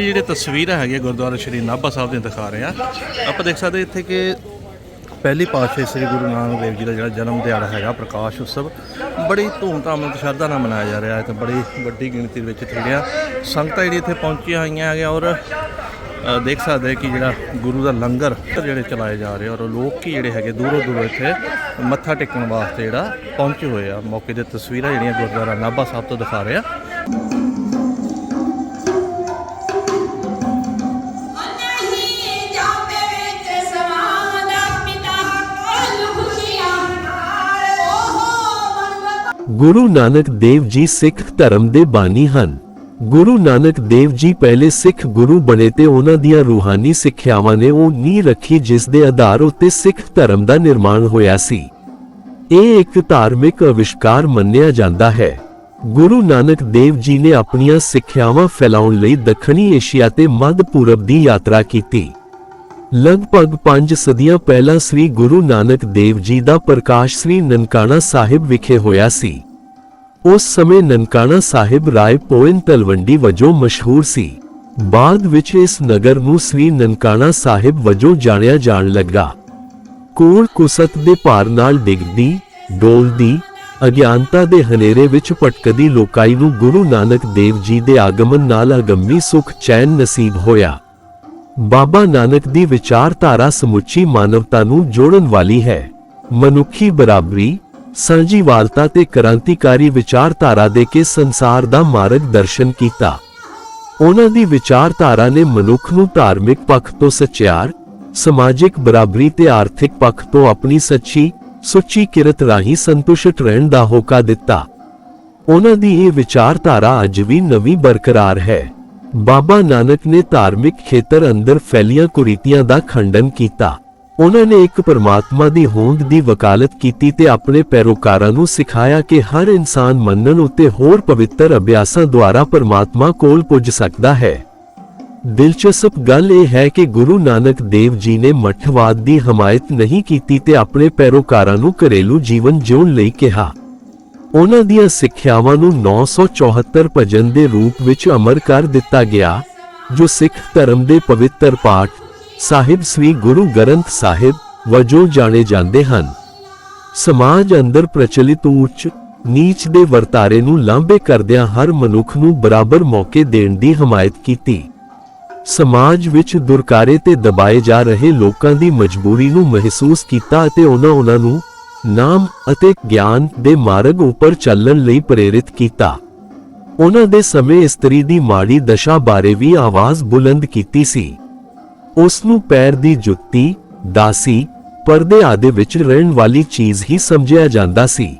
ਜੀ ਜਿਹੜੇ ਤਸਵੀਰਾਂ ਹੈਗੀਆਂ ਗੁਰਦੁਆਰਾ ਸ਼੍ਰੀ ਨਾਭਾ ਸਾਹਿਬ ਦੀਆਂ ਦਿਖਾ ਰਹੇ ਆ ਆਪਾਂ ਦੇਖ ਸਕਦੇ ਇੱਥੇ ਕਿ ਪਹਿਲੀ ਪਾਤਸ਼ਾਹ ਸ੍ਰੀ ਗੁਰੂ ਨਾਨਕ ਦੇਵ ਜੀ ਦਾ ਜਿਹੜਾ ਜਨਮ ਦਿਹਾੜਾ ਹੈਗਾ, ਪ੍ਰਕਾਸ਼ ਉਤਸਵ, ਬੜੀ ਧੂਮਧਾਮ ਨਾਲ ਸ਼ਰਧਾ ਨਾਲ ਮਨਾਇਆ ਜਾ ਰਿਹਾ ਹੈ ਤੇ ਬੜੀ ਵੱਡੀ ਗਿਣਤੀ ਦੇ ਵਿੱਚ ਇੱਥੇ ਜਿਹੜੀਆਂ ਸੰਗਤਾਂ ਜਿਹੜੀ ਇੱਥੇ ਪਹੁੰਚੀਆਂ ਹੋਈਆਂ ਹੈਗੀਆਂ ਔਰ ਦੇਖ ਸਕਦੇ ਕਿ ਜਿਹੜਾ ਗੁਰੂ ਦਾ ਲੰਗਰ ਜਿਹੜੇ ਚਲਾਏ ਜਾ ਰਹੇ ਔਰ ਲੋਕ ਕੀ ਜਿਹੜੇ ਹੈਗੇ ਦੂਰੋਂ ਦੂਰੋਂ ਇੱਥੇ ਮੱਥਾ ਟੇਕਣ ਵਾਸਤੇ ਜਿਹੜਾ ਪਹੁੰਚੇ ਹੋਏ ਆ। ਮੌਕੇ ਦੇ ਤਸਵੀਰਾਂ ਜਿਹੜੀਆਂ ਗੁਰਦੁਆਰਾ ਨਾਭਾ ਸਾਹਿਬ ਤੋਂ ਦਿਖਾ ਰਹੇ ਆ ਗੁਰੂ ਨਾਨਕ ਦੇਵ ਜੀ ਸਿੱਖ ਧਰਮ ਦੇ ਬਾਨੀ ਹਨ। ਗੁਰੂ ਨਾਨਕ ਦੇਵ ਜੀ ਪਹਿਲੇ ਸਿੱਖ ਗੁਰੂ ਬਣੇ ਤੇ ਉਹਨਾਂ ਦੀਆਂ ਰੂਹਾਨੀ ਸਿੱਖਿਆਵਾਂ ਨੇ ਉਹ ਨੀਂਹ ਰੱਖੀ ਜਿਸ ਦੇ ਆਧਾਰ ਉੱਤੇ ਸਿੱਖ ਧਰਮ ਦਾ ਨਿਰਮਾਣ ਹੋਇਆ ਸੀ। ਇਹ ਇੱਕ ਧਾਰਮਿਕ ਅਵਿਸ਼ਕਾਰ ਮੰਨਿਆ ਜਾਂਦਾ ਹੈ। ਗੁਰੂ ਨਾਨਕ ਦੇਵ ਜੀ ਨੇ ਆਪਣੀਆਂ ਸਿੱਖਿਆਵਾਂ ਫੈਲਾਉਣ ਲਈ ਦੱਖਣੀ ਏਸ਼ੀਆ ਤੇ ਮੱਧ ਪੂਰਬ ਦੀ ਯਾਤਰਾ ਕੀਤੀ। ਲਗਭਗ 5 ਸਦੀਆਂ ਪਹਿਲਾਂ ਸ੍ਰੀ ਗੁਰੂ ਨਾਨਕ ਦੇਵ ਜੀ ਦਾ ਪ੍ਰਕਾਸ਼ ਸ੍ਰੀ ਨਨਕਾਣਾ ਸਾਹਿਬ ਵਿਖੇ ਹੋਇਆ ਸੀ। ਉਸ ਸਮੇਂ ਨਨਕਾਣਾ ਸਾਹਿਬ ਰਾਏ ਪੋਇਨ ਤਲਵੰਡੀ ਵਜੋਂ ਮਸ਼ਹੂਰ ਸੀ। ਬਾਅਦ ਵਿੱਚ ਇਸ ਨਗਰ ਨੂੰ ਸ੍ਰੀ ਨਨਕਾਣਾ ਸਾਹਿਬ ਵਜੋਂ ਜਾਣਿਆ ਜਾਣ ਲੱਗਾ। ਕੋਲ ਕੁਸਤ ਦੇ ਭਾਰ ਨਾਲ ਡਿੱਗਦੀ, ਡੋਲਦੀ, ਅਗਿਆਨਤਾ ਦੇ ਹਨੇਰੇ ਵਿੱਚ ਭਟਕਦੀ ਲੋਕਾਈ ਨੂੰ ਗੁਰੂ ਨਾਨਕ ਦੇਵ ਜੀ ਦੇ ਆਗਮਨ ਨਾਲ ਅਗੰਮੀ ਸੁਖ ਚੈਨ ਨਸੀਬ ਹੋਇਆ। ਬਾਬਾ ਨਾਨਕ ਦੀ ਵਿਚਾਰਧਾਰਾ ਸਮੁੱਚੀ ਮਾਨਵਤਾ ਨੂੰ ਜੋੜਨ ਵਾਲੀ ਹੈ। ਮਨੁੱਖੀ ਬਰਾਬਰੀ ਸਾਂਝੀਵਾਲਤਾ ਤੇ ਕ੍ਰਾਂਤੀਕਾਰੀ ਵਿਚਾਰਧਾਰਾ ਦੇ ਕੇ ਸੰਸਾਰ ਦਾ ਮਾਰਗ ਦਰਸ਼ਨ ਕੀਤਾ। ਉਹਨਾਂ ਦੀ ਵਿਚਾਰਧਾਰਾ ਨੇ ਮਨੁੱਖ ਨੂੰ ਧਾਰਮਿਕ ਪੱਖ ਤੋਂ ਸੱਚਿਆਰ, ਸਮਾਜਿਕ ਬਰਾਬਰੀ ਤੇ ਆਰਥਿਕ ਪੱਖ ਤੋਂ ਆਪਣੀ ਸੱਚੀ, ਸੁੱਚੀ ਕਿਰਤ ਰਾਹੀਂ ਸੰਤੁਸ਼ਟ ਰਹਿਣ ਦਾ ਹੋਕਾ ਦਿੱਤਾ। ਉਹਨਾਂ ਦੀ ਇਹ ਵਿਚਾਰਧਾਰਾ ਅੱਜ ਵੀ ਨਵੀਂ ਬਰਕਰਾਰ ਹੈ। ਬਾਬਾ ਨਾਨਕ ਨੇ ਧਾਰਮਿਕ ਖੇਤਰ ਅੰਦਰ ਫੈਲੀਆਂ ਕੁਰੀਤੀਆਂ ਦਾ ਖੰਡਨ ਕੀਤਾ। ਉਹਨਾਂ ਨੇ ਇੱਕ ਪਰਮਾਤਮਾ ਦੀ ਹੋਂਦ ਦੀ ਵਕਾਲਤ ਕੀਤੀ ਤੇ ਆਪਣੇ ਪੈਰੋਕਾਰਾਂ ਨੂੰ ਸਿਖਾਇਆ ਕਿ ਹਰ ਇਨਸਾਨ ਮੰਨਣ ਉੱਤੇ ਹੋਰ ਪਵਿੱਤਰ ਅਭਿਆਸਾਂ ਦੁਆਰਾ ਪਰਮਾਤਮਾ ਕੋਲ ਪੁੱਜ ਸਕਦਾ ਹੈ। ਦਿਲਚਸਪ ਗੱਲ ਇਹ ਹੈ ਕਿ ਗੁਰੂ ਨਾਨਕ ਦੇਵ ਜੀ ਨੇ ਮੱਠਵਾਦ ਦੀ ਹਮਾਇਤ ਨਹੀਂ ਕੀਤੀ ਤੇ ਆਪਣੇ ਪੈਰੋਕਾਰਾਂ ਨੂੰ ਘਰੇਲੂ ਜੀਵਨ ਜਿਉਣ ਲਈ ਕਿਹਾ। ਉਹਨਾਂ ਦੀਆਂ ਸਿੱਖਿਆਵਾਂ ਨੂੰ 974 ਭਜਨ ਦੇ ਰੂਪ ਵਿੱਚ ਅਮਰ ਕਰ ਦਿੱਤਾ ਗਿਆ, ਜੋ ਸਿੱਖ ਧਰਮ ਦੇ ਪਵਿੱਤਰ ਪਾਠ ਸਾਹਿਬ ਸ੍ਰੀ ਗੁਰੂ ਗ੍ਰੰਥ ਸਾਹਿਬ ਵਜੋਂ ਜਾਣੇ ਜਾਂਦੇ ਹਨ। ਸਮਾਜ ਅੰਦਰ ਪ੍ਰਚਲਿਤ ਉੱਚ, ਨੀਚ ਦੇ ਵਰਤਾਰੇ ਨੂੰ ਲਾਂਭੇ ਕਰਦਿਆਂ ਹਰ ਮਨੁੱਖ ਨੂੰ ਬਰਾਬਰ ਮੌਕੇ ਦੇਣ ਦੀ ਹਮਾਇਤ ਕੀਤੀ। ਸਮਾਜ ਵਿੱਚ ਦੁਰਕਾਰੇ ਤੇ ਦਬਾਏ ਜਾ ਰਹੇ ਲੋਕਾਂ ਦੀ ਮਜਬੂਰੀ ਨੂੰ ਮਹਿਸੂਸ ਕੀਤਾ ਅਤੇ ਉਹਨਾਂ ਉਹਨਾਂ ਨੂੰ ਨਾਮ ਅਤੇ ਗਿਆਨ ਦੇ ਮਾਰਗ ਉੱਪਰ ਚੱਲਣ ਲਈ ਪ੍ਰੇਰਿਤ ਕੀਤਾ। ਉਹਨਾਂ ਦੇ ਸਮੇਂ ਇਸਤਰੀ ਦੀ ਮਾੜੀ ਦਸ਼ਾ ਬਾਰੇ ਵੀ ਆਵਾਜ਼ ਬੁਲੰਦ ਕੀਤੀ ਸੀ। ਉਸ ਨੂੰ ਪੈਰ ਦੀ ਜੁੱਤੀ, ਦਾਸੀ, ਪਰਦੇ ਆਦਿ ਵਿੱਚ ਰਹਿਣ ਵਾਲੀ ਚੀਜ਼ ਹੀ ਸਮਝਿਆ ਜਾਂਦਾ ਸੀ।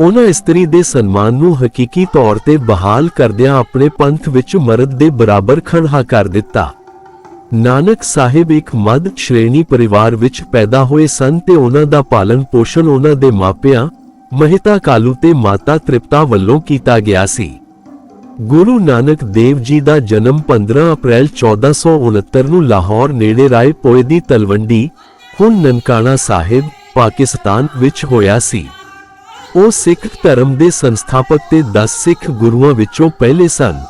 ਉਹਨਾਂ ਇਸਤਰੀ ਦੇ ਸਨਮਾਨ ਨੂੰ ਹਕੀਕੀ ਤੌਰ ਤੇ ਬਹਾਲ ਕਰਦਿਆਂ ਆਪਣੇ ਪੰਥ ਵਿੱਚ ਮਰਦ ਦੇ ਬਰਾਬਰ ਖੜਹਾ ਕਰ ਦਿੱਤਾ। ਨਾਨਕ ਸਾਹਿਬ ਇੱਕ ਮੱਧ ਸ਼੍ਰੇਣੀ ਪਰਿਵਾਰ ਵਿੱਚ ਪੈਦਾ ਹੋਏ ਸਨ ਤੇ ਉਹਨਾਂ ਦਾ ਪਾਲਣ ਪੋਸ਼ਣ ਉਹਨਾਂ ਦੇ ਮਾਪਿਆਂ, ਮਹਿਤਾ ਕਾਲੂ ਤੇ ਮਾਤਾ ਤ੍ਰਿਪਤਾ ਵੱਲੋਂ ਕੀਤਾ ਗਿਆ ਸੀ। ਗੁਰੂ ਨਾਨਕ ਦੇਵ ਜੀ ਦਾ ਜਨਮ 15 ਅਪ੍ਰੈਲ 1469 ਨੂੰ ਲਾਹੌਰ ਨੇੜੇ ਰਾਏ ਪੋਏ ਦੀ ਤਲਵੰਡੀ, ਹੁਣ ਨਨਕਾਣਾ ਸਾਹਿਬ, ਪਾਕਿਸਤਾਨ ਵਿੱਚ ਹੋਇਆ ਸੀ। ਉਹ ਸਿੱਖ ਧਰਮ ਦੇ ਸੰਸਥਾਪਕ ਤੇ 10 ਸਿੱਖ ਗੁਰੂਆਂ ਵਿੱਚੋਂ ਪਹਿਲੇ ਸਨ।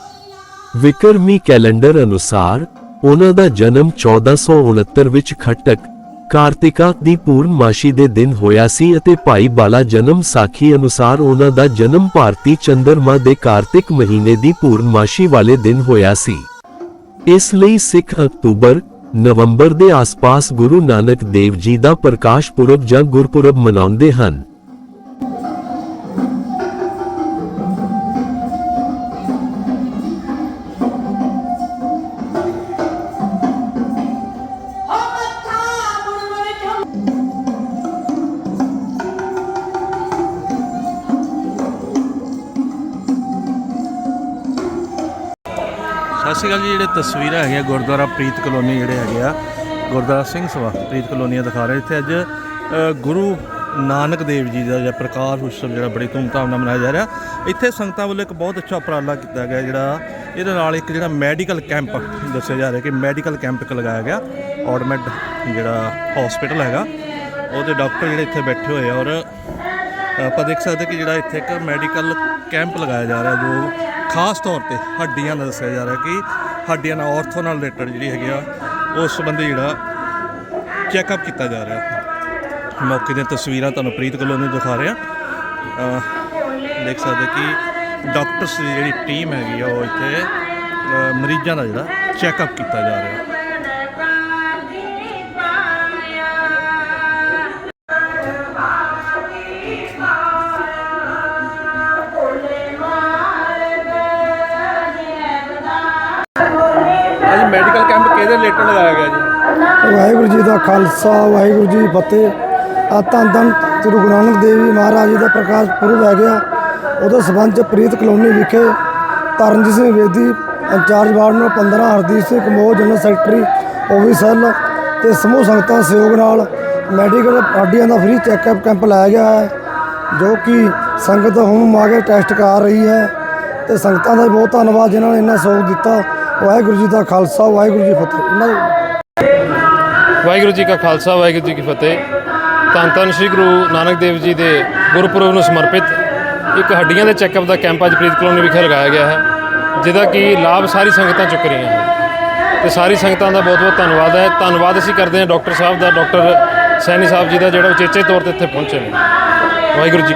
ਵਿਕਰਮੀ ਕੈਲੰਡਰ ਅਨੁਸਾਰ, ਉਹਨਾਂ ਦਾ ਜਨਮ 1469 ਵਿੱਚ ਖੱਟਕ ਕਾਰਤਿਕਾ ਦੀ ਪੂਰਨਮਾਸ਼ੀ ਦੇ ਦਿਨ ਹੋਇਆ ਸੀ ਅਤੇ ਭਾਈ ਬਾਲਾ ਜਨਮ ਸਾਖੀ ਅਨੁਸਾਰ ਉਹਨਾਂ ਦਾ ਜਨਮ ਭਾਰਤੀ ਚੰਦਰਮਾ ਦੇ ਕਾਰਤਿਕ ਮਹੀਨੇ ਦੀ ਪੂਰਨਮਾਸ਼ੀ ਵਾਲੇ ਦਿਨ ਹੋਇਆ ਸੀ। ਇਸ ਲਈ ਸਿੱਖ ਅਕਤੂਬਰ, ਨਵੰਬਰ ਦੇ ਆਸ-ਪਾਸ ਗੁਰੂ ਨਾਨਕ ਦੇਵ ਜੀ ਦਾ ਪ੍ਰਕਾਸ਼ ਪੁਰਬ ਜਾਂ ਗੁਰਪੁਰਬ ਮਨਾਉਂਦੇ ਹਨ। ਸਤਿ ਸ਼੍ਰੀ ਅਕਾਲ ਜੀ, ਜਿਹੜੇ ਤਸਵੀਰਾਂ ਹੈਗੀਆਂ ਗੁਰਦੁਆਰਾ ਪ੍ਰੀਤ ਕਲੋਨੀ ਜਿਹੜੇ ਹੈਗੇ ਆ, ਗੁਰਦੁਆਰਾ ਸਿੰਘ ਸਭਾ ਪ੍ਰੀਤ ਕਲੋਨੀਆਂ ਦਿਖਾ ਰਹੇ ਇੱਥੇ ਅੱਜ ਗੁਰੂ ਨਾਨਕ ਦੇਵ ਜੀ ਦਾ ਜਿਹੜਾ ਪ੍ਰਕਾਸ਼ ਉਤਸਵ ਜਿਹੜਾ ਬੜੀ ਧੂਮਧਾਮ ਨਾਲ ਮਨਾਇਆ ਜਾ ਰਿਹਾ। ਇੱਥੇ ਸੰਗਤਾਂ ਵੱਲੋਂ ਇੱਕ ਬਹੁਤ ਅੱਛਾ ਉਪਰਾਲਾ ਕੀਤਾ ਗਿਆ ਜਿਹੜਾ, ਇਹਦੇ ਨਾਲ ਇੱਕ ਜਿਹੜਾ ਮੈਡੀਕਲ ਕੈਂਪ ਦੱਸਿਆ ਜਾ ਰਿਹਾ ਕਿ ਮੈਡੀਕਲ ਕੈਂਪ ਇੱਕ ਲਗਾਇਆ ਗਿਆ ਔਰਮੈਡ ਜਿਹੜਾ ਹਸਪੀਟਲ ਹੈਗਾ। ਉਹਦੇ ਡਾਕਟਰ ਜਿਹੜੇ ਇੱਥੇ ਬੈਠੇ ਹੋਏ ਆ ਔਰ ਆਪਾਂ ਦੇਖ ਸਕਦੇ ਕਿ ਜਿਹੜਾ ਇੱਥੇ ਇੱਕ ਮੈਡੀਕਲ ਕੈਂਪ ਲਗਾਇਆ ਜਾ ਰਿਹਾ ਜੋ ਖਾਸ ਤੌਰ ਤੇ ਹੱਡੀਆਂ ਦਾ ਦੱਸਿਆ ਜਾ ਰਿਹਾ ਕਿ ਹੱਡੀਆਂ ਨਾਲ ਆਰਥੋ ਨਾਲ ਰਿਲੇਟਡ ਜਿਹੜੀ ਹੈਗੀ ਆ, ਉਸ ਸੰਬੰਧੀ ਜਿਹੜਾ ਚੈੱਕਅਪ ਕੀਤਾ ਜਾ ਰਿਹਾ। ਮੌਕੇ ਦੀਆਂ ਤਸਵੀਰਾਂ ਤੁਹਾਨੂੰ ਪ੍ਰੀਤ ਕਲੋਨੀ ਦਿਖਾ ਰਿਹਾ। ਦੇਖ ਸਕਦੇ ਕਿ ਡਾਕਟਰਸ ਦੀ ਜਿਹੜੀ ਟੀਮ ਹੈਗੀ ਆ, ਉਹ ਇੱਥੇ ਮਰੀਜ਼ਾਂ ਦਾ ਜਿਹੜਾ ਚੈੱਕਅਪ ਕੀਤਾ ਜਾ ਰਿਹਾ। ਕਿਹਦੇ ਰਿਲੇਟਡ ਲਗਾਇਆ ਗਿਆ ਜੀ? ਵਾਹਿਗੁਰੂ ਜੀ ਦਾ ਖਾਲਸਾ, ਵਾਹਿਗੁਰੂ ਜੀ ਫਤਿਹ। ਆ ਧੰਨ ਧੰਨ ਸ੍ਰੀ ਗੁਰੂ ਨਾਨਕ ਦੇਵ ਜੀ ਮਹਾਰਾਜ ਜੀ ਦਾ ਪ੍ਰਕਾਸ਼ ਪੁਰਬ ਹੈ ਗਿਆ। ਉਹਦੇ ਸਬੰਧ ਚ ਪ੍ਰੀਤ ਕਲੋਨੀ ਵਿਖੇ Taranjit Singh Vedi incharge ward number 15 Hardeep Singh Kamoh general secretary ਓਵੀ ਸੈੱਲ ਤੇ ਸਮੂਹ ਸੰਗਤਾਂ ਸਹਿਯੋਗ ਨਾਲ ਮੈਡੀਕਲ ਹੱਡੀਆਂ ਦਾ ਫ੍ਰੀ ਚੈੱਕਅਪ ਕੈਂਪ ਲਾਇਆ ਗਿਆ ਹੈ, ਜੋ ਕਿ ਸੰਗਤ ਹੁਣ ਆ ਕੇ ਟੈਸਟ ਕਰਾ ਰਹੀ ਹੈ। ਤੇ ਸੰਗਤਾਂ ਦਾ ਵੀ ਬਹੁਤ ਧੰਨਵਾਦ ਜਿਨ੍ਹਾਂ ਨੇ ਇੰਨਾ ਸਹਿਯੋਗ ਦਿੱਤਾ। ਵਾਹਿਗੁਰੂ ਜੀ ਦਾ ਖਾਲਸਾ, ਵਾਹਿਗੁਰੂ ਜੀ ਫਤਿਹ। ਇਹਨਾਂ ਦੇ ਵਾਹਿਗੁਰੂ ਜੀ ਕਾ ਖਾਲਸਾ, ਵਾਹਿਗੁਰੂ ਜੀ ਕੀ ਫਤਿਹ। ਧੰਨ ਧੰਨ ਸ੍ਰੀ ਗੁਰੂ ਨਾਨਕ ਦੇਵ ਜੀ ਦੇ ਗੁਰਪੁਰਬ ਨੂੰ ਸਮਰਪਿਤ ਇੱਕ ਹੱਡੀਆਂ ਦੇ ਚੈੱਕਅਪ ਦਾ ਕੈਂਪ ਅੱਜ ਪ੍ਰੀਤ ਕਲੋਨੀ ਵਿਖੇ ਲਗਾਇਆ ਗਿਆ ਹੈ, ਜਿਹਦਾ ਕਿ ਲਾਭ ਸਾਰੀ ਸੰਗਤਾਂ ਚੁੱਕ ਰਹੀਆਂ ਹਨ। ਤੇ ਸਾਰੀ ਸੰਗਤਾਂ ਦਾ ਬਹੁਤ ਬਹੁਤ ਧੰਨਵਾਦ ਹੈ। ਧੰਨਵਾਦ ਅਸੀਂ ਕਰਦੇ ਹਾਂ ਡਾਕਟਰ ਸਾਹਿਬ ਦਾ, ਡਾਕਟਰ ਸੈਣੀ ਸਾਹਿਬ ਜੀ ਦਾ, ਜਿਹੜਾ ਉਚੇਚੇ ਤੌਰ ਤੇ ਇੱਥੇ ਪਹੁੰਚੇ ਨੇ। ਵਾਹਿਗੁਰੂ ਜੀ